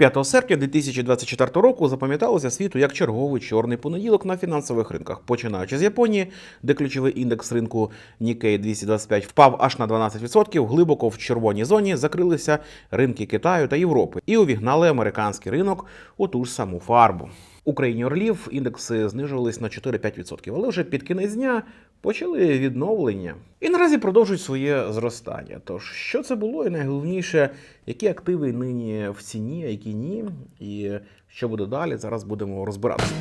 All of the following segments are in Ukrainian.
5 серпня 2024 року запам'яталося світу як черговий чорний понеділок на фінансових ринках, починаючи з Японії, де ключовий індекс ринку Nikkei 225 впав аж на 12%, глибоко в червоній зоні закрилися ринки Китаю та Європи і увігнали американський ринок у ту ж саму фарбу. У країні орлів індекси знижувались на 4-5%, але вже під кінець дня почали відновлення і наразі продовжують своє зростання. Тож що це було, і найголовніше, які активи нині в ціні, а які ні, і що буде далі, зараз будемо розбиратися.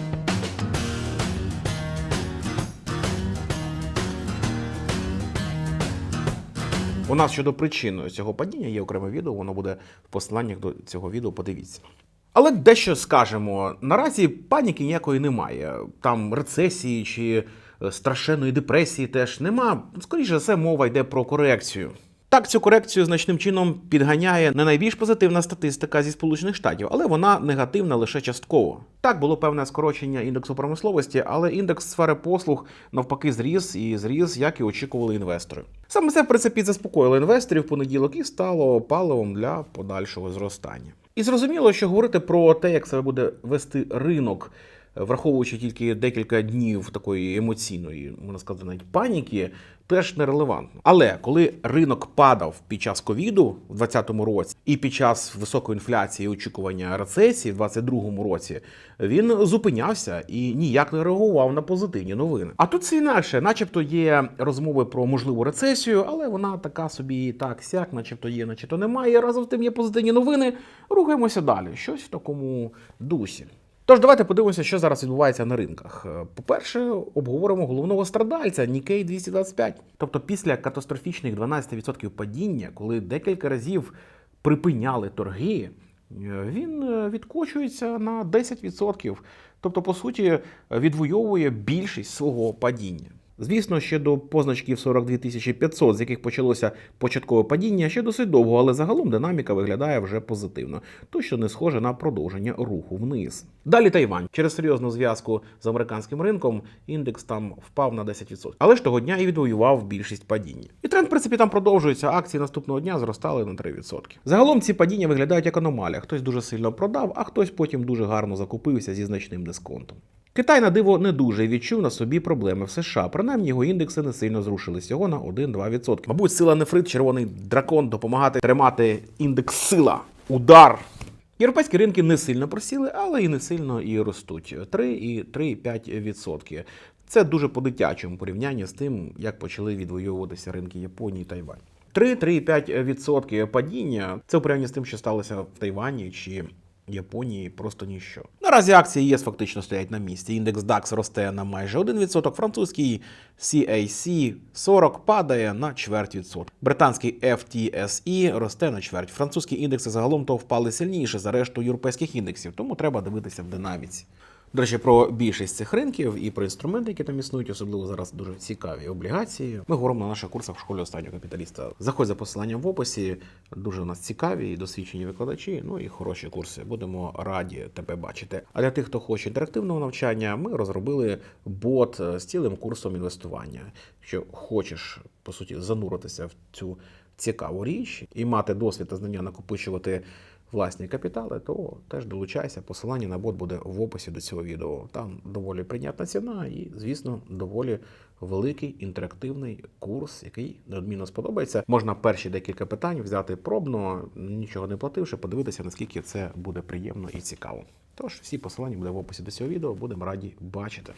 У нас щодо причин цього падіння є окреме відео, воно буде в посиланнях до цього відео. Подивіться. Але дещо скажемо: наразі паніки ніякої немає. Там рецесії чи страшенної депресії теж нема. Скоріше за все, мова йде про корекцію. Так, цю корекцію значним чином підганяє не найбільш позитивна статистика зі Сполучених Штатів, але вона негативна лише частково. Так було певне скорочення індексу промисловості, але індекс сфери послуг навпаки зріс і зріс, як і очікували інвестори. Саме це в принципі заспокоїло інвесторів понеділок і стало паливом для подальшого зростання. І зрозуміло, що говорити про те, як себе буде вести ринок, враховуючи тільки декілька днів такої емоційної, можна сказати, навіть паніки, теж нерелевантно. Але коли ринок падав під час ковіду в 2020 році і під час високої інфляції і очікування рецесії в 2022 році, він зупинявся і ніяк не реагував на позитивні новини. А тут це інакше, начебто є розмови про можливу рецесію, але вона така собі так сяк, начебто є, начебто немає. Разом з тим є позитивні новини. Рухаємося далі. Щось в такому дусі. Тож давайте подивимося, що зараз відбувається на ринках. Е, По-перше, обговоримо головного страдальця Нікей 225. Тобто після катастрофічних 12% падіння, коли декілька разів припиняли торги, е, він е, відкочується на 10%. Тобто, по суті, відвоює більшість свого падіння. Звісно, ще до позначків 42 500, з яких почалося початкове падіння, ще досить довго, але загалом динаміка виглядає вже позитивно, то що не схоже на продовження руху вниз. Далі Тайвань. Через серйозну зв'язку з американським ринком індекс там впав на 10%. Але ж того дня і відвоював більшість падіння. І тренд, в принципі, там продовжується. Акції наступного дня зростали на 3%. Загалом ці падіння виглядають як аномалія. Хтось дуже сильно продав, а хтось потім дуже гарно закупився зі значним дисконтом. Китай на диво не дуже відчув на собі проблеми в США. Принаймні його індекси не сильно зрушились всього на 1-2%. Мабуть, сила нефрит, червоний дракон допомагати тримати індекс сила. Удар. Європейські ринки не сильно просіли, але і не сильно і ростуть 3 і 3,5%. Це дуже по-дитячому порівнянні з тим, як почали відвоюватися ринки Японії і Тайвань. 3-3,5% падіння це у порівнянні з тим, що сталося в Тайвані чи Японії просто ніщо. Наразі акції ЄС фактично стоять на місці. Індекс DAX росте на майже 1%, французький CAC 40 падає на чверть відсотка. Британський FTSE росте на чверть. Французькі індекси загалом то впали сильніше за решту європейських індексів, тому треба дивитися в динаміці. До речі, про більшість цих ринків і про інструменти, які там існують, особливо зараз дуже цікаві облігації. Ми говоримо на наших курсах в школі останнього капіталіста. Заходь за посиланням в описі. Дуже у нас цікаві і досвідчені викладачі. Ну і хороші курси. Будемо раді тебе бачити. А для тих, хто хоче інтерактивного навчання, ми розробили бот з цілим курсом інвестування. Якщо хочеш по суті зануритися в цю цікаву річ і мати досвід та знання накопичувати власні капітали, то теж долучайся. Посилання на бот буде в описі до цього відео. Там доволі прийнятна ціна і, звісно, доволі великий інтерактивний курс, який неодмінно сподобається. Можна перші декілька питань взяти пробно, нічого не плативши, подивитися, наскільки це буде приємно і цікаво. Тож всі посилання буде в описі до цього відео. Будемо раді бачити.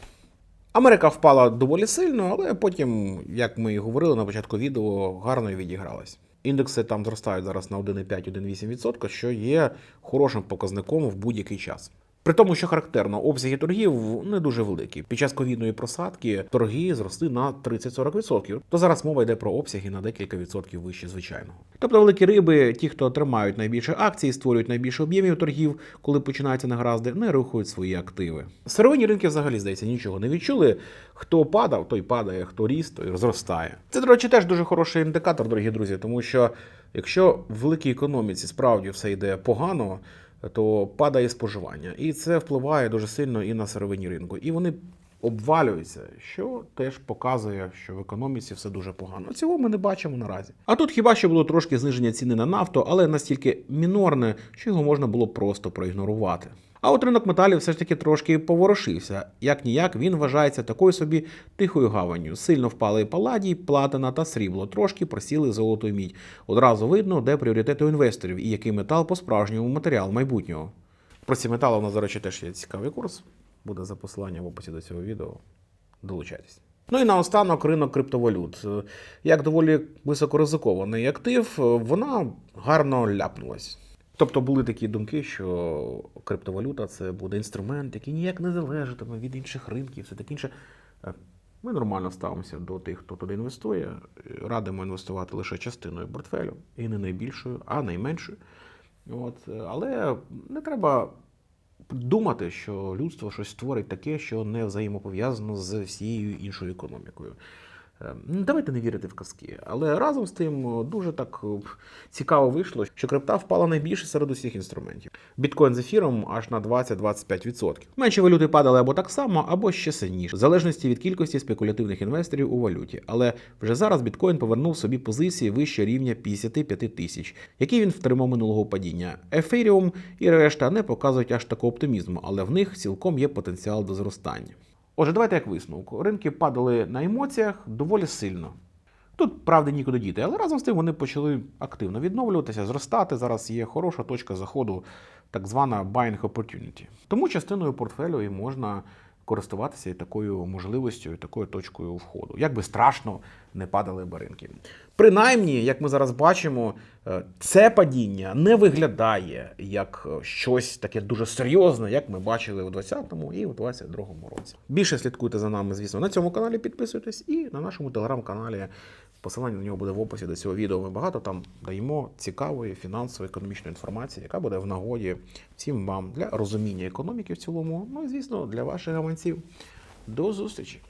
Америка впала доволі сильно, але потім, як ми і говорили на початку відео, гарно відігралась. Індекси там зростають зараз на 1,5-1,8%, що є хорошим показником в будь-який час. При тому, що характерно, обсяги торгів не дуже великі. Під час ковідної просадки торги зросли на 30-40%. То зараз мова йде про обсяги на декілька відсотків вище звичайного. Тобто великі риби, ті, хто тримають найбільше акцій, створюють найбільше об'ємів торгів, коли починаються негаразди, не рухають свої активи. Сировинні ринки взагалі здається нічого не відчули. Хто падав, той падає, хто ріс, той зростає. Це, до речі, теж дуже хороший індикатор, дорогі друзі, тому що якщо в великій економіці справді все йде погано то падає споживання. І це впливає дуже сильно і на сировинні ринку. І вони обвалюється, що теж показує, що в економіці все дуже погано. Цього ми не бачимо наразі. А тут хіба що було трошки зниження ціни на нафту, але настільки мінорне, що його можна було просто проігнорувати. А от ринок металів все ж таки трошки поворушився. Як ніяк він вважається такою собі тихою гаванню. Сильно впали паладій, платина та срібло. Трошки просіли золото і мідь. Одразу видно, де пріоритети у інвесторів і який метал по-справжньому матеріал майбутнього. Про ці метали у нас, до речі, теж є цікавий курс. Буде за посиланням в описі до цього відео. Долучайтесь. Ну і наостанок ринок криптовалют. Як доволі високоризикований актив, вона гарно ляпнулась. Тобто були такі думки, що криптовалюта це буде інструмент, який ніяк не залежатиме від інших ринків, все таке інше. Е, Ми нормально ставимося до тих, хто туди інвестує. Радимо інвестувати лише частиною портфелю, і не найбільшою, а найменшою. От, але не треба думати, що людство щось створить таке, що не взаємопов'язано з всією іншою економікою. Е, ну, Давайте не вірити в казки. Але разом з тим дуже так цікаво вийшло, що крипта впала найбільше серед усіх інструментів. Біткоін з ефіром аж на 20-25%. Менші валюти падали або так само, або ще сильніше, в залежності від кількості спекулятивних інвесторів у валюті. Але вже зараз біткоін повернув собі позиції вище рівня 55 тисяч, які він втримав минулого падіння. Ефіріум і решта не показують аж такого оптимізму, але в них цілком є потенціал до зростання. Отже, давайте як висновок. Ринки падали на емоціях доволі сильно. Тут, правда, нікуди діти, але разом з тим вони почали активно відновлюватися, зростати. Зараз є хороша точка заходу, так звана buying opportunity. Тому частиною портфелю і можна користуватися і такою можливістю, і такою точкою входу. Як би страшно не падали б ринки. Принаймні, як ми зараз бачимо, е, це падіння не виглядає як е, щось таке дуже серйозне, як ми бачили у 2020 і у 2022 році. Більше слідкуйте за нами, звісно, на цьому каналі підписуйтесь і на нашому телеграм-каналі. Посилання на нього буде в описі до цього відео. Ми багато там даємо цікавої фінансової економічної інформації, яка буде в нагоді всім вам для розуміння економіки в цілому. Ну і звісно, для ваших гаманців. До зустрічі!